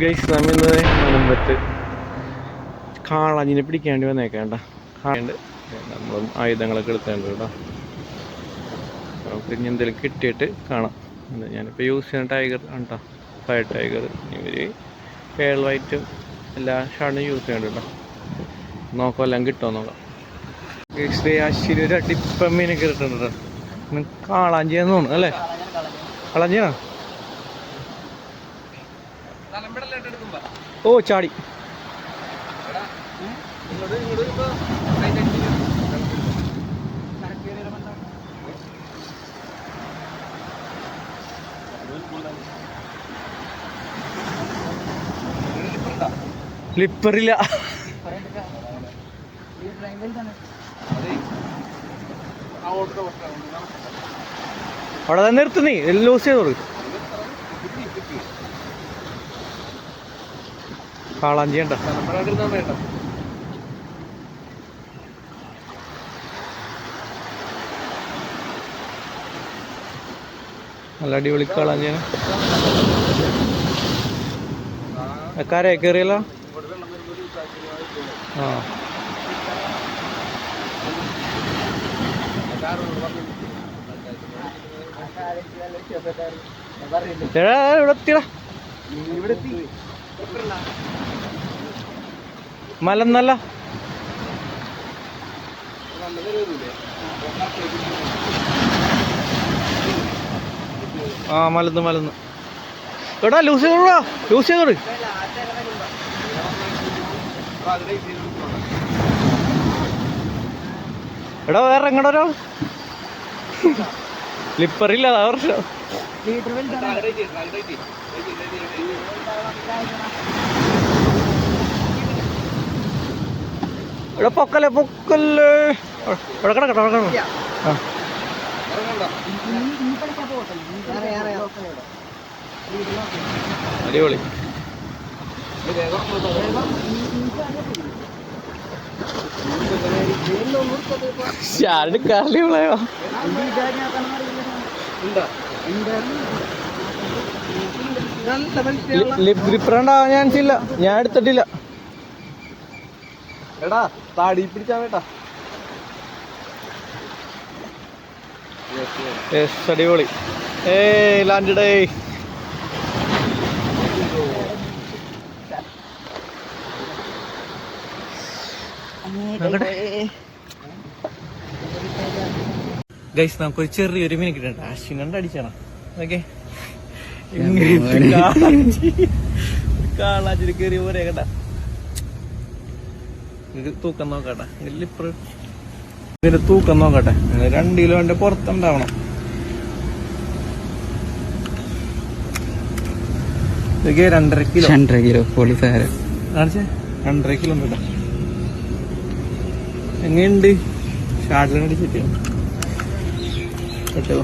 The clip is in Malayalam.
ഗൈസ് നമ്മിന്ന് മുമ്പത്ത് കാളഞ്ഞിനെ പിടിക്കാണ്ടി വന്നേക്കേണ്ട കാണ്ട് നമ്മളും ആയുധങ്ങളൊക്കെ എടുത്തേണ്ട കേട്ടോ. നമുക്ക് ഇനി എന്തെങ്കിലും കിട്ടിയിട്ട് കാണാം. ഞാനിപ്പോൾ യൂസ് ചെയ്യുന്ന ടൈഗർ ആണ്ടോ ഫയർ ടൈഗർ ഇവർ പേൾ വൈറ്റും എല്ലാ ഷാർട്ടും യൂസ് ചെയ്യുന്നുണ്ട് കേട്ടോ നോക്കാം എല്ലാം കിട്ടുമോ നോക്കാം. ഗൈസ് അശ്ശിരി ഒരു അടിപ്പം മീനൊക്കെ കിട്ടുന്നുണ്ട് കാളാഞ്ചിയാന്ന് തോന്നുന്നു അല്ലേ? കാളാഞ്ചിയാണോ? ഓ ചാടി. ലിപ്പറില്ല അവിടെ തന്നെ നിർത്ത് നീ. ലൂസ് ചെയ്തോളൂ. കാളാഞ്ചി ഉണ്ടോ നല്ല അടിപൊളി കാളാഞ്ചിയാണ് എക്കാരെ കയറിയല്ലോ? ആ. ഇവിടെ എത്തിയടാ മലന്നല്ല ആ മലന്ന് മലന്ന്. എടാ ലൂസ് ചെയ്തോടാ ലൂസ് ചെയ്തോട് എടാ വേറെ എങ്ങടാ ഒരാൾ. ലിപ്പറില്ല അതാ പ്രശ്നം എടാ പൊക്കല്ലേ പൊക്കല്ലേ. ഇവിടെ കിടക്കട്ടെ ഇവിടെ ആ. അടിപൊളി. ഷാരുടെ വിളയോ? ലിപ് ഗ്രിപ്പറുണ്ടാവാൻ ചാൻസ് ഇല്ല. ഞാൻ എടുത്തിട്ടില്ല. എടാ താടി പിടിച്ചാ വേട്ടാ യെസ് അടിപൊളി. ഏ ലാൻഡേ ലാൻഡഡേ ഗൈസ് നമുക്കൊരു ചെറിയൊരു മീൻ കിട്ടണ്ട അശ്വിനണ്ട് അടിച്ചണം. ഓക്കെ പോലെ കേട്ടാ. ഇത് തൂക്കം നോക്കട്ടെ. ഇതിലിപ്പോ ഇതിന്റെ തൂക്കം നോക്കട്ടെ. രണ്ട് കിലോന്റെ പുറത്തുണ്ടാവണം. ഇതൊക്കെ രണ്ടര കിലോ. രണ്ടര കിലോ കാണിച്ചേ? രണ്ടര കിലോ എങ്ങനെയുണ്ട്? എങ്ങനെയുണ്ട് ഷാർട്ടിലടിച്ചിട്ട് കേട്ടോ